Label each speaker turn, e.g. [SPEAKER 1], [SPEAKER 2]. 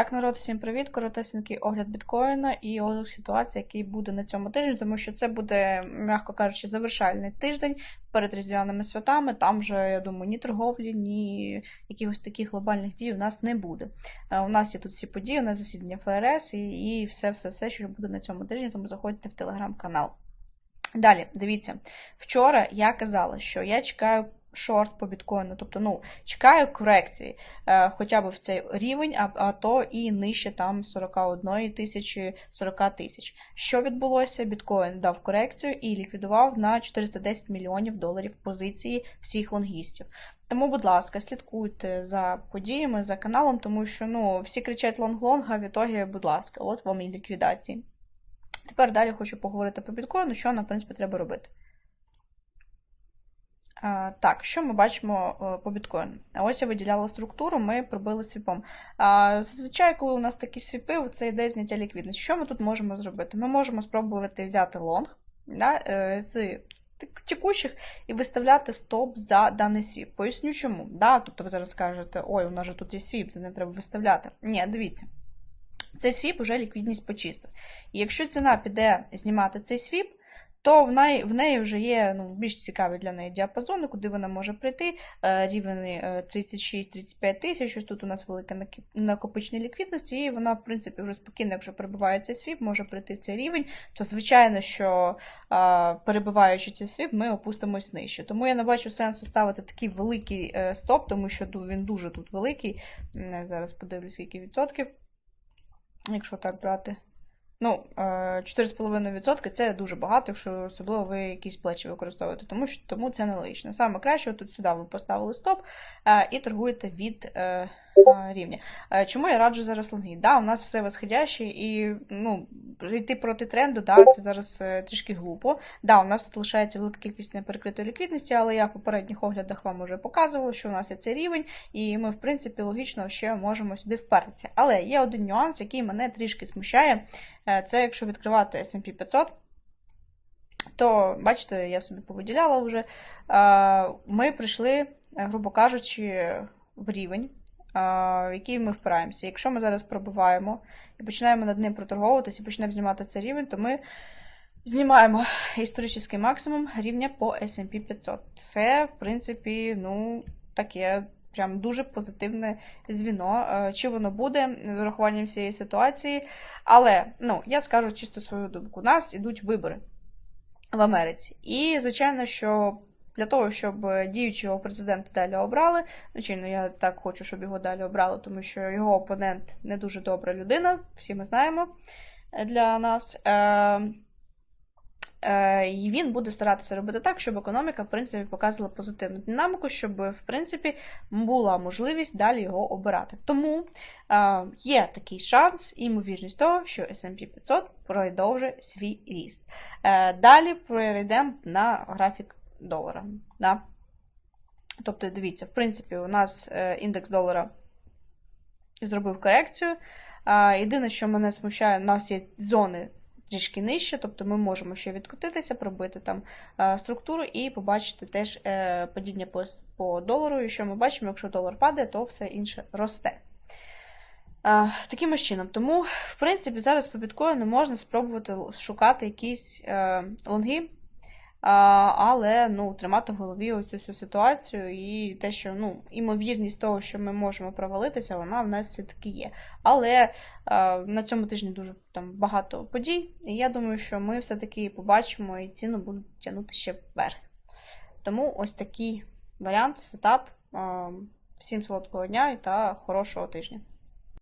[SPEAKER 1] Так, народ, всім привіт! Коротесенький огляд біткоїна і огляд ситуації, який буде на цьому тижні, тому що це буде, м'яко кажучи, завершальний тиждень перед різдвяними святами. Там вже, я думаю, ні торговлі, ні якихось таких глобальних дій у нас не буде. Е, У нас є тут всі події, у нас засідання ФРС і, все-все-все, що буде на цьому тижні, тому заходьте в телеграм-канал. Далі, дивіться, вчора я казала, що я чекаю шорт по біткоїну, тобто, ну, чекаю корекції е, хоча б в цей рівень, а, а то і нижче там 41 тисячі 40 тисяч. Що відбулося? Біткоін дав корекцію і ліквідував на 410 мільйонів доларів позиції всіх лонгістів. Тому, будь ласка, слідкуйте за подіями, за каналом, тому що ну, всі кричать лонг-лонг, а в ітогі, будь ласка, от вам і ліквідації. Тепер далі хочу поговорити про біткоїну, що нам, в принципі, треба робити. Так, що ми бачимо е, по біткоїну? Ось я виділяла структуру, ми пробили свіпом. Зазвичай, коли у нас такі свіпи, це йде зняття ліквідності. Що ми тут можемо зробити? Ми можемо спробувати взяти лонг да, е, з текущих і виставляти стоп за даний свіп. Поясню чому. Да? Тобто ви зараз скажете, ой, у нас же тут є свіп, це не треба виставляти. Ні, дивіться. Цей свіп уже ліквідність почистив. І якщо ціна піде знімати цей свіп, то в неї, в неї вже є ну, більш цікаві для неї діапазони, куди вона може прийти. Е, Рівень 36-35 тисяч. Ось тут у нас велика накі- накопичення ліквідності, і вона, в принципі, вже спокійно, якщо перебуває цей свіп, може прийти в цей рівень. То, звичайно, що е, перебуваючи цей свіп, ми опустимось нижче. Тому я не бачу сенсу ставити такий великий е, стоп, тому що він дуже тут великий. Зараз подивлюсь, скільки відсотків. Якщо так брати. Ну, е, 4,5% це дуже багато, якщо особливо ви якісь плечі використовуєте, тому що тому це нелогічно. Саме краще, тут сюди ви поставили стоп е, і торгуєте від е, е, рівня. Е, Чому я раджу зараз лонги? Да, у нас все восходяще, і ну, йти проти тренду, да, це зараз е, трішки глупо. Да, у нас тут лишається велика кількість неперекритої ліквідності, але я в попередніх оглядах вам вже показувала, що у нас є цей рівень, і ми, в принципі, логічно ще можемо сюди впертися. Але є один нюанс, який мене трішки смущає. Е, Це якщо відкривати SP 500, то, бачите, я собі повиділяла вже. е, Ми прийшли, е, грубо кажучи, в рівень, е, в який ми впираємося. Якщо ми зараз пробиваємо і починаємо над ним проторговуватися і почнемо знімати цей рівень, то ми знімаємо історичний максимум рівня по SP 500. Це, в принципі, ну, таке. Прям дуже позитивне звіно. Е, Чи воно буде з урахуванням всієї ситуації? Але ну, я скажу чисто свою думку. У нас ідуть вибори в Америці. І, звичайно, що для того, щоб діючого президента далі обрали, звичайно, я так хочу, щоб його далі обрали, тому що його опонент не дуже добра людина, всі ми знаємо е, для нас. Е, Е, І він буде старатися робити так, щоб економіка, в принципі, показувала позитивну динаміку, щоб, в принципі, була можливість далі його обирати. Тому е, є такий шанс і ймовірність того, що SP 500 продовжить свій ріст. Е, Далі перейдемо на графік долара. Да? Тобто, дивіться, в принципі, у нас е, індекс долара зробив корекцію. Єдине, що мене смущає, у нас є зони трішки нижче, тобто ми можемо ще відкотитися, пробити там е, структуру і побачити теж е, падіння по, долару. І що ми бачимо, якщо долар падає, то все інше росте. Таким чином. Тому, в принципі, зараз по біткоїну можна спробувати шукати якісь лонги, але ну, тримати в голові оцю всю ситуацію і те, що ну, імовірність того, що ми можемо провалитися, вона в нас все-таки є. Але на цьому тижні дуже там багато подій, і я думаю, що ми все-таки побачимо і ціну будуть тягнути ще вверх. Тому ось такий варіант, сетап. Всім солодкого дня та хорошого тижня.